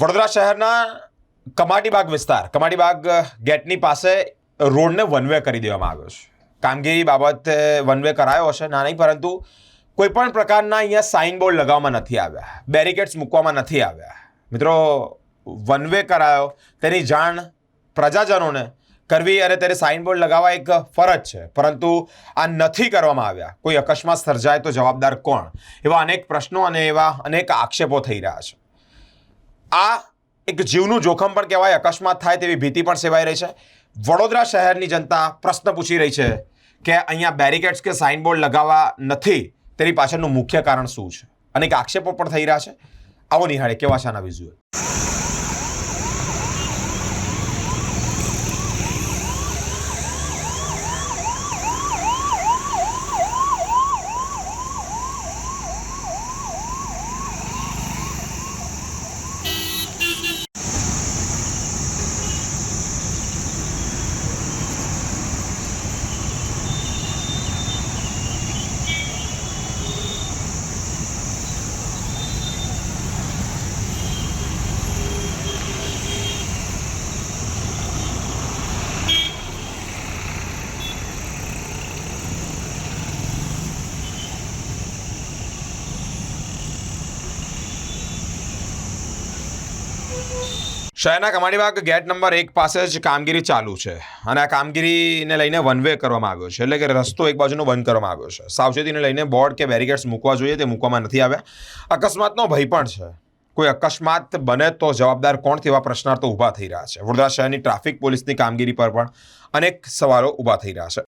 વડોદરા શહેરના કમાટીબાગ વિસ્તાર કમાટીબાગ ગેટની પાસે રોડને વન વે કરી દેવામાં આવ્યો છે. કામગીરી બાબતે વન વે કરાયો હશે, ના નહીં, પરંતુ કોઈપણ પ્રકારના અહીંયા સાઇન બોર્ડ લગાવવામાં નથી આવ્યા બેરિકેડ્સ મૂકવામાં નથી આવ્યા. મિત્રો વન વે કરાયો, તેની જાણ પ્રજાજનોને કરવી અને તેને સાઇન બોર્ડ લગાવવા એક ફરજ છે. પરંતુ આ નથી કરવામાં આવ્યા. કોઈ અકસ્માત સર્જાય તો જવાબદાર કોણ? એવા અનેક પ્રશ્નો અને એવા અનેક આક્ષેપો થઈ રહ્યા છે. આ એક જીવનું જોખમ પણ કહેવાય, અકસ્માત થાય તેવી ભીતિ પણ સેવાઈ રહી છે. વડોદરા શહેરની જનતા પ્રશ્ન પૂછી રહી છે કે અહીંયા બેરિકેડ્સ કે સાઇનબોર્ડ લગાવવા નથી તેની પાછળનું મુખ્ય કારણ શું છે? અનેક આક્ષેપો પણ થઈ રહ્યા છે. આવો નિહાળે કેવા આના વિઝ્યુઅલ શહેરના કમાણીબાગ ગેટ નંબર એક પાસે જ કામગીરી ચાલુ છે અને આ કામગીરીને લઈને વન વે કરવામાં આવ્યો છે. એટલે કે રસ્તો એક બાજુનો બંધ કરવામાં આવ્યો છે. સાવચેતીને લઈને બોર્ડ કે બેરિકેડ્સ મૂકવા જોઈએ તે મૂકવામાં નથી આવ્યા. અકસ્માતનો ભય પણ છે. કોઈ અકસ્માત બને તો જવાબદાર કોણ તેવા પ્રશ્નાર્થો ઊભા થઈ રહ્યા છે. વડોદરા શહેરની ટ્રાફિક પોલીસની કામગીરી પર પણ અનેક સવાલો ઊભા થઈ રહ્યા છે.